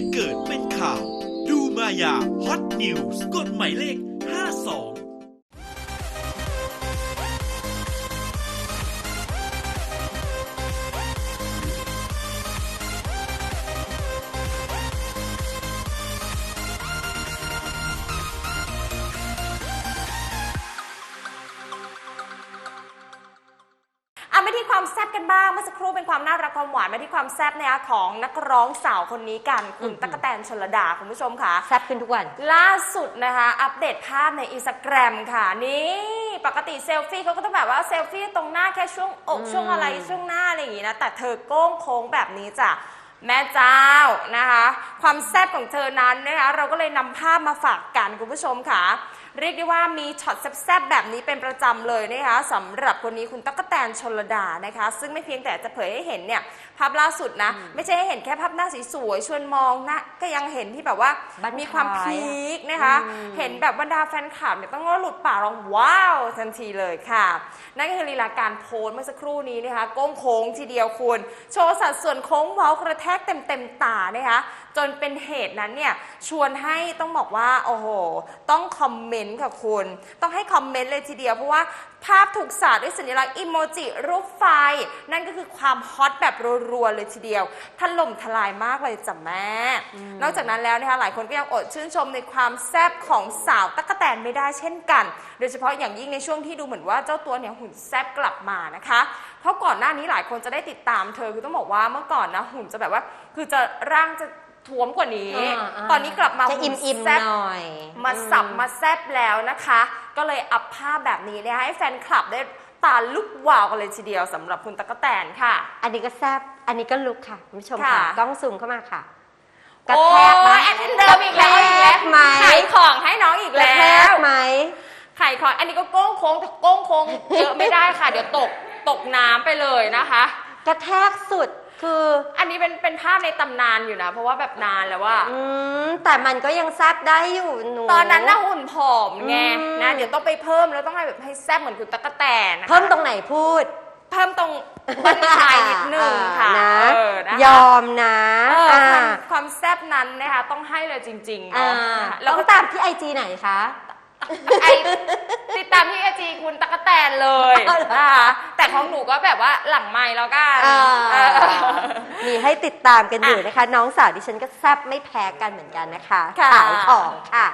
ตุเกิดเป็นข่าว ดูมายาฮอตนิวส์กดหมายเลขามาที่ความแซ่บกันบ้างเมื่อสักครู่เป็นความน่ารักความหวานมาที่ความแซ่บนะคะของนักร้องสาวคนนี้กันคุณตั๊กกะแตนชลดาคุณผู้ชมค่ะ แซ่บขึ้นทุกวัน ล่าสุดนะคะ อัปเดตภาพในอินสตาแกรมค่ะนี่ปกติเซลฟี่เขาก็ต้องแบบว่าเซลฟี่ตรงหน้าแค่ช่วงอกอืมช่วงอะไรช่วงหน้าอะไรอย่างงี้นะแต่เธอโก้งโค้งแบบนี้จ้ะแม่เจ้านะคะ ความแซ่บของเธอนั้นนะคะเราก็เลยนำภาพมาฝากกันคุณผู้ชมค่ะ เรียกได้ว่ามีช็อตแซ่บๆแบบนี้เป็นประจำเลยนะคะสำหรับคนนี้คุณตั๊กกะแตนชลดานะคะ ซึ่งไม่เพียงแต่จะเผยให้เห็นเนี่ยภาพล่าสุดนะ ไม่ใช่ให้เห็นแค่ภาพหน้าสวยๆชวนมองนะก็ยังเห็นที่แบบว่าบ้านมีความท้าย พีคนะคะอืมเห็นแบบบรรดาแฟนคลับเนี่ยต้องว่าหลุดปากร้องว้าวทันทีเลยค่ะ นั่นก็คือลีลาการโพสต์เมื่อสักครู่นี้นะคะโก้งโค้งทีเดียวคุณ โชว์สัดส่วนโค้งเว้ากระแทกเต็มเต็มๆตานะคะ จนเป็นเหตุนั้นเนี่ยชวนให้ต้องบอกว่าโอ้โหต้องคอมเมนต์ค่ะคุณ ต้องให้คอมเมนต์เลยทีเดียว เพราะว่าภาพถูกสาดด้วยสัญลักษณ์อิโมจิรูปไฟ นั่นก็คือความฮอตแบบรัวๆเลยทีเดียวถล่มทลายมากเลยจ้ะแม่นอกจากนั้นแล้วนะคะหลายคนก็ยังอดชื่นชมในความแซ่บของสาวตั๊กแตนไม่ได้เช่นกัน โดยเฉพาะอย่างยิ่งในช่วงที่ดูเหมือนว่าเจ้าตัวเนี่ยหุ่นแซ่บกลับมานะคะ เพราะก่อนหน้านี้หลายคนจะได้ติดตามเธอคือต้องบอกว่าเมื่อก่อนนะหุ่นจะแบบว่า คือจะร่างจะ ท้วมกว่านี้าๆตอนนี้กลับมาจะหุ่นอิ่มๆแซ่บหน่อย มาสับมาแซบแล้วนะคะ ก็เลยอัพภาพแบบนี้เนี่ยให้แฟนคลับได้ตาลุกวาวกันเลยทีเดียวสำหรับคุณตะกกะแตนค่ะ อันนี้ก็แซ่บอันนี้ก็ลุกค่ะคุณผู้ชมค่ะค่ะกล้องซูมเข้ามาค่ะ กระโอ้แทกไหมยอันนี้เดิมอีกแล้วกระแทกไหมขายของให้น้องอีกกระแล้แทกวไหมขายของ อันนี้ก็โก้งโค้งแต่โก้งโค้งเยอะไม่ได้ค่ะ เดี๋ยวตกตกน้ำไปเลยนะคะ กระแทกสุดคืออันนี้เป็นเป็นภาพในตำนานอยู่นะ เพราะว่าแบบนานแล้วว่า อืมแต่มันก็ยังแซ่บได้อยู่หนู ตอนนั้นน่าหุ่นผอมไงอืม นะ เดี๋ยวต้องไปเพิ่มแล้วต้องให้แบบให้แซ่บเหมือนคุณตะกกะแตนนะคะเพิ่มตรงไหนพูดเพิ่มตรงบั้นท้ายนิดนึงค่ะอ่านะเออนะคะยอมนะเออความอ่าความแซ่บนั้นนะคะต้องให้เลยจริงๆอ่าเนาะนะคะแล้แล้ววก็ก็ตามที่ไอจีไหนคะ ไอติดตามที่ไอจีคุณตะกกะแตนเลยเอาเหรอ นะคะแต่ของหนูก็แบบว่าหลังไม้แล้วกันอ่าเออ มีให้ติดตามกันอยู่อะนะคะ น้องสาวดิฉันก็แซ่บไม่แพ้กันเหมือนกันนะคะค่ะ ขายของค่ะ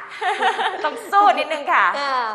ต้องสู้นิดนึงค่ะ อ่า